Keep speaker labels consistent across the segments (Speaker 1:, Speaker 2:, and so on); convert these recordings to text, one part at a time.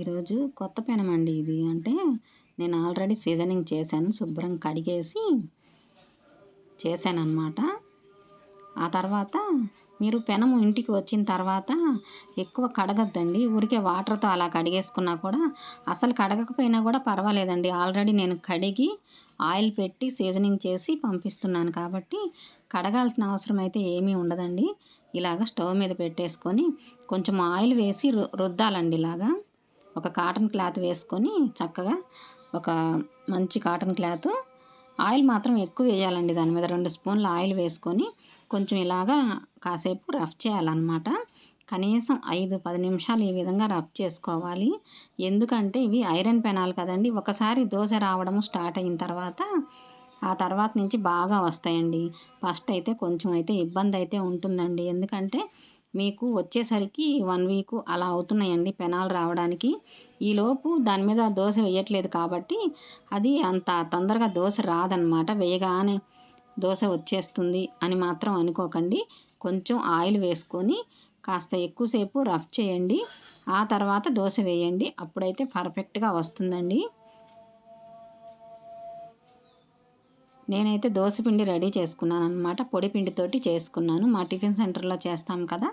Speaker 1: ఈరోజు కొత్త పెనం అండి ఇది. అంటే నేను ఆల్రెడీ సీజనింగ్ చేశాను. శుభ్రం కడిగేసి చేశాను అనమాట ఆ తర్వాత మీరు పెనము ఇంటికి వచ్చిన తర్వాత ఎక్కువ కడగద్దండి. ఊరికే వాటర్తో అలా కడిగేసుకున్నా కూడా అసలు కడగకపోయినా కూడా పర్వాలేదండి. ఆల్రెడీ నేను కడిగి ఆయిల్ పెట్టి సీజనింగ్ చేసి పంపిస్తున్నాను కాబట్టి కడగాల్సిన అవసరం అయితే ఏమీ ఉండదండి. ఇలాగ స్టవ్ మీద పెట్టేసుకొని కొంచెం ఆయిల్ వేసి రు రుద్దాలండి ఇలాగా. ఒక కాటన్ క్లాత్ వేసుకొని చక్కగా ఒక మంచి కాటన్ క్లాత్. ఆయిల్ మాత్రం ఎక్కువ వేయాలండి దాని మీద. రెండు స్పూన్ల ఆయిల్ వేసుకొని కొంచెం ఇలాగా కాసేపు రఫ్ చేయాలన్నమాట. కనీసం ఐదు పది నిమిషాలు ఈ విధంగా రఫ్ చేసుకోవాలి. ఎందుకంటే ఇవి ఐరన్ పెనాలు కదండి. ఒకసారి దోశ రావడం స్టార్ట్ అయిన తర్వాత ఆ తర్వాత నుంచి బాగా వస్తాయండి. ఫస్ట్ అయితే కొంచెం అయితే ఇబ్బంది అయితే ఉంటుందండి. ఎందుకంటే మీకు వచ్చేసరికి వన్ వీక్ అలా అవుతున్నాయండి పెనాలు రావడానికి. ఈలోపు దాని మీద దోశ వేయట్లేదు కాబట్టి అది అంత తొందరగా దోశ రాదనమాట. వేయగానే దోశ వచ్చేస్తుంది అని మాత్రం అనుకోకండి. కొంచెం ఆయిల్ వేసుకొని కాస్త ఎక్కువసేపు రఫ్ చేయండి. ఆ తర్వాత దోశ వేయండి. అప్పుడైతే పర్ఫెక్ట్గా వస్తుందండి. నేనైతే దోశపిండి రెడీ చేసుకున్నాను అనమాట పొడి పిండితోటి చేసుకున్నాను. మా టిఫిన్ సెంటర్లో చేస్తాం కదా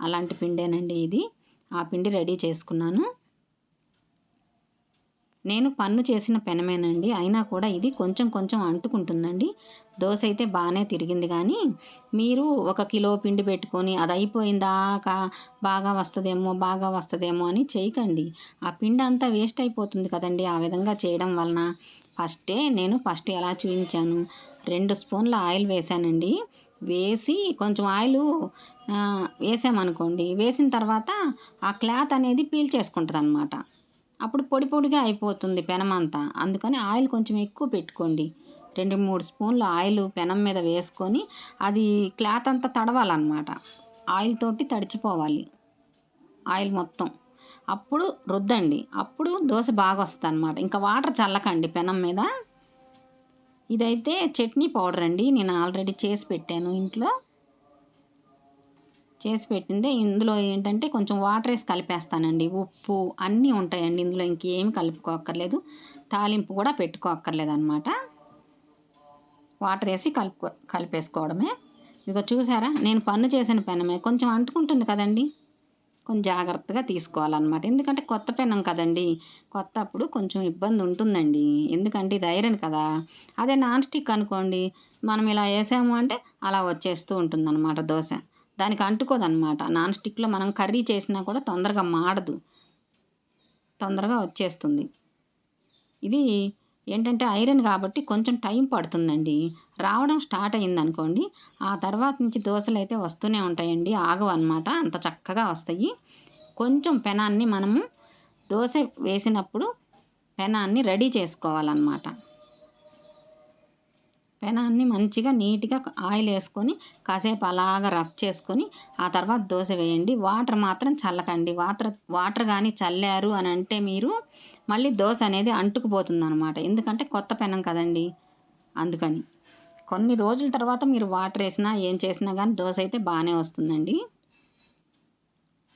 Speaker 1: అలాంటి పిండేనండి ఇది. ఆ పిండి రెడీ చేసుకున్నాను. నేను పన్ను చేసిన పెనమేనండి. అయినా కూడా ఇది కొంచెం కొంచెం అంటుకుంటుందండి. దోశ అయితే బాగానే తిరిగింది కానీ మీరు ఒక కిలో పిండి పెట్టుకొని అది అయిపోయిందాకా బాగా వస్తుందేమో బాగా వస్తుందేమో అని చేయకండి. ఆ పిండి అంతా వేస్ట్ అయిపోతుంది కదండి ఆ విధంగా చేయడం వలన. ఫస్టే నేను ఫస్ట్ ఎలా చూపించాను రెండు స్పూన్ల ఆయిల్ వేసానండి వేసి కొంచెం ఆయిల్ వేసామనుకోండి. వేసిన తర్వాత ఆ క్లాత్ అనేది పీల్ చేసుకుంటుంది అనమాట అప్పుడు పొడి పొడిగా అయిపోతుంది పెనమంతా. అందుకని ఆయిల్ కొంచెం ఎక్కువ పెట్టుకోండి. రెండు మూడు స్పూన్లు ఆయిల్ పెనం మీద వేసుకొని అది క్లాత్ అంతా తడవాలన్నమాట. ఆయిల్ తోటి తడిచిపోవాలి. ఆయిల్ మొత్తం. అప్పుడు రుద్దండి. అప్పుడు దోశ బాగా వస్తుంది అనమాట ఇంకా వాటర్ చల్లకండి పెనం మీద. ఇదైతే చట్నీ పౌడర్ అండి. నేను ఆల్రెడీ చేసి పెట్టాను ఇంట్లో. చేసి పెట్టిందే. ఇందులో ఏంటంటే కొంచెం వాటర్ వేసి కలిపేస్తానండి. ఉప్పు అన్నీ ఉంటాయండి ఇందులో. ఇంకేం కలుపుకోక్కర్లేదు. తాలింపు కూడా పెట్టుకోక్కర్లేదు అనమాట వాటర్ వేసి కలుపు కలిపేసుకోవడమే. ఇదిగో చూసారా? నేను పన్ను చేసిన పెనమే. కొంచెం అంటుకుంటుంది కదండి. కొంచెం జాగ్రత్తగా తీసుకోవాలన్నమాట. ఎందుకంటే కొత్త పెనం కదండి. కొత్త అప్పుడు కొంచెం ఇబ్బంది ఉంటుందండి. ఎందుకంటే ఇది ఐరన్ కదా. అదే నాన్ స్టిక్ అనుకోండి. మనం ఇలా వేసాము అంటే అలా వచ్చేస్తూ ఉంటుందన్నమాట దోశ. దానికి అంటుకోదన్నమాట. నాన్ స్టిక్లో మనం కర్రీ చేసినా కూడా తొందరగా మాడదు. తొందరగా వచ్చేస్తుంది. ఇది ఏంటంటే ఐరన్ కాబట్టి కొంచెం టైం పడుతుందండి. రావడం స్టార్ట్ అయింది అనుకోండి ఆ తర్వాత నుంచి దోశలు అయితే వస్తూనే ఉంటాయండి. ఆగవు అనమాట అంత చక్కగా వస్తాయి. కొంచెం పెనాన్ని మనము దోశ వేసినప్పుడు పెనాన్ని రెడీ చేసుకోవాలన్నమాట. పెనాన్ని మంచిగా నీట్గా ఆయిల్ వేసుకొని కాసేపు అలాగ రఫ్ చేసుకొని ఆ తర్వాత దోశ వేయండి. వాటర్ మాత్రం చల్లకండి. వాటర్ వాటర్ కానీ చల్లారు అని అంటే మీరు మళ్ళీ దోశ అనేది అంటుకుపోతుంది అనమాట ఎందుకంటే కొత్త పెనం కదండి. అందుకని. కొన్ని రోజుల తర్వాత మీరు వాటర్ వేసినా ఏం చేసినా కానీ దోశ అయితే బాగానే వస్తుందండి.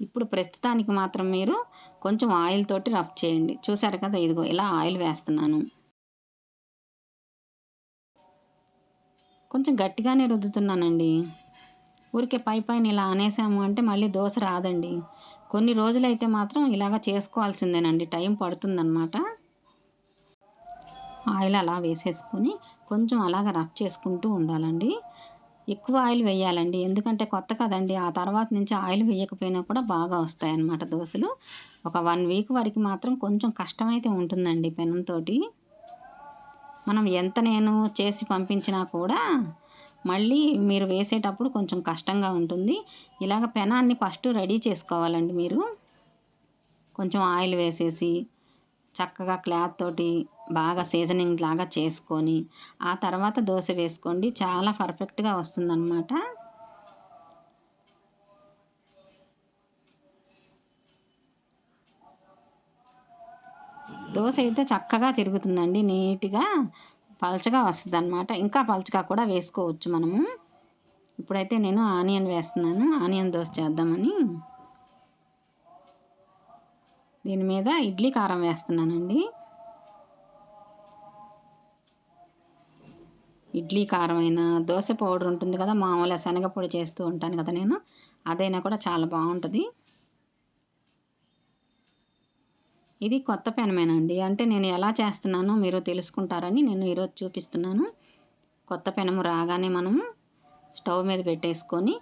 Speaker 1: ఇప్పుడు ప్రస్తుతానికి మాత్రం మీరు కొంచెం ఆయిల్ తోటి రఫ్ చేయండి. చూసారు కదా? ఇదిగో ఇలా ఆయిల్ వేస్తున్నాను. కొంచెం గట్టిగానే రుద్దుతున్నానండి. ఊరికే పై పైన ఇలా అనేసాము అంటే మళ్ళీ దోశ రాదండి. కొన్ని రోజులైతే మాత్రం ఇలాగ చేసుకోవాల్సిందేనండి. టైం పడుతుందన్నమాట. ఆయిల్ అలా వేసేసుకొని కొంచెం అలాగ రఫ్ చేసుకుంటూ ఉండాలండి. ఎక్కువ ఆయిల్ వేయాలండి. ఎందుకంటే కొత్త కదండి. ఆ తర్వాత నుంచి ఆయిల్ వేయకపోయినా కూడా బాగా వస్తాయి అన్నమాట దోశలు. ఒక వన్ వీక్ వరకు మాత్రం కొంచెం కష్టమైతే ఉంటుందండి పెనంతో మనం ఎంత నేను చేసి పంపించినా కూడా మళ్ళీ మీరు వేసేటప్పుడు కొంచెం కష్టంగా ఉంటుంది. ఇలాగ పెనాన్ని ఫస్ట్ రెడీ చేసుకోవాలండి మీరు. కొంచెం ఆయిల్ వేసేసి చక్కగా క్లాత్ తోటి బాగా సీజనింగ్ లాగా చేసుకొని ఆ తర్వాత దోశ వేసుకోండి. చాలా పర్ఫెక్ట్గా వస్తుందన్నమాట. దోశ అయితే చక్కగా తిరుగుతుందండి నీట్గా పలచగా వస్తుంది అనమాట ఇంకా పలచగా కూడా వేసుకోవచ్చు మనము. ఇప్పుడైతే నేను ఆనియన్ వేస్తున్నాను. ఆనియన్ దోశ చేద్దామని. దీని మీద ఇడ్లీ కారం వేస్తున్నానండి. ఇడ్లీ కారం అయినా దోశ పౌడర్ ఉంటుంది కదా మామూలుగా శనగపొడి చేస్తూ ఉంటాను కదా నేను అదైనా కూడా చాలా బాగుంటుంది. ఇది కొత్త పెనమేనండి అంటే నేను ఎలా చేస్తున్నానో మీరు తెలుసుకుంటారని నేను ఈరోజు చూపిస్తున్నాను. కొత్త పెనము రాగానే మనము స్టవ్ మీద పెట్టేసుకొని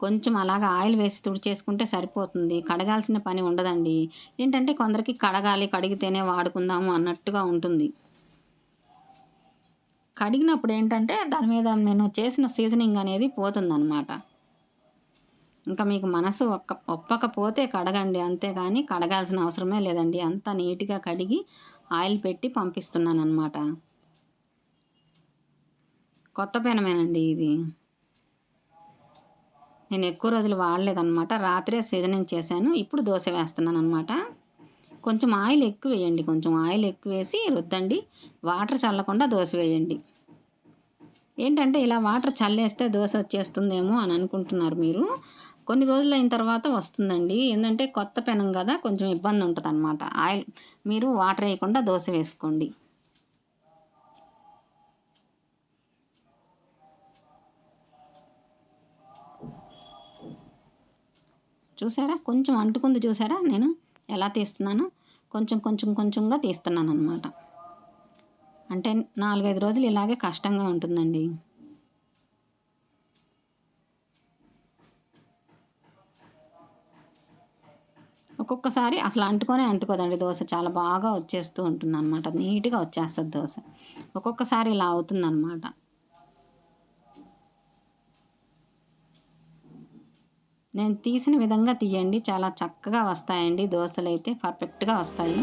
Speaker 1: కొంచెం అలాగ ఆయిల్ వేసి తుడిచేసుకుంటే సరిపోతుంది. కడగాల్సిన పని ఉండదండి. ఏంటంటే కొందరికి కడగాలి కడిగితేనే వాడుకుందాము అన్నట్టుగా ఉంటుంది. కడిగినప్పుడు ఏంటంటే దాని మీద నేను చేసిన సీజనింగ్ అనేది పోతుందన్నమాట. ఇంకా మీకు మనసు ఒక్క ఒప్పకపోతే కడగండి అంతేగాని కడగాల్సిన అవసరమే లేదండి. అంత నీట్గా కడిగి ఆయిల్ పెట్టి పంపిస్తున్నాను అనమాట కొత్త పెనమేనండి ఇది. నేను ఎక్కువ రోజులు వాడలేదన్నమాట. రాత్రే సీజనింగ్ చేశాను. ఇప్పుడు దోశ వేస్తున్నాను అనమాట కొంచెం ఆయిల్ ఎక్కువ వేయండి. కొంచెం ఆయిల్ ఎక్కువ వేసి రుద్దండి. వాటర్ చల్లకుండా దోశ వేయండి. ఏంటంటే ఇలా వాటర్ చల్లేస్తే దోశ వచ్చేస్తుందేమో అని అనుకుంటున్నారు మీరు. కొన్ని రోజులు అయిన తర్వాత వస్తుందండి. ఏంటంటే కొత్త పెనం కదా కొంచెం ఇబ్బంది ఉంటుంది అనమాట ఆయిల్ మీరు వాటర్ వేయకుండా దోశ వేసుకోండి. చూసారా? కొంచెం అంటుకుంది చూసారా? నేను ఎలా తీస్తున్నాను? కొంచెం కొంచెం కొంచెంగా తీస్తున్నాను అనమాట అంటే నాలుగైదు రోజులు ఇలాగే కష్టంగా ఉంటుందండి. ఒక్కొక్కసారి అసలు అంటుకొని అంటుకోదండి దోశ. చాలా బాగా వచ్చేస్తూ ఉంటుంది అనమాట నీట్గా వచ్చేస్తుంది దోశ. ఒక్కొక్కసారి ఇలా అవుతుంది అనమాట నేను తీసిన విధంగా తీయండి. చాలా చక్కగా వస్తాయండి. దోశలు అయితే పర్ఫెక్ట్గా వస్తాయి.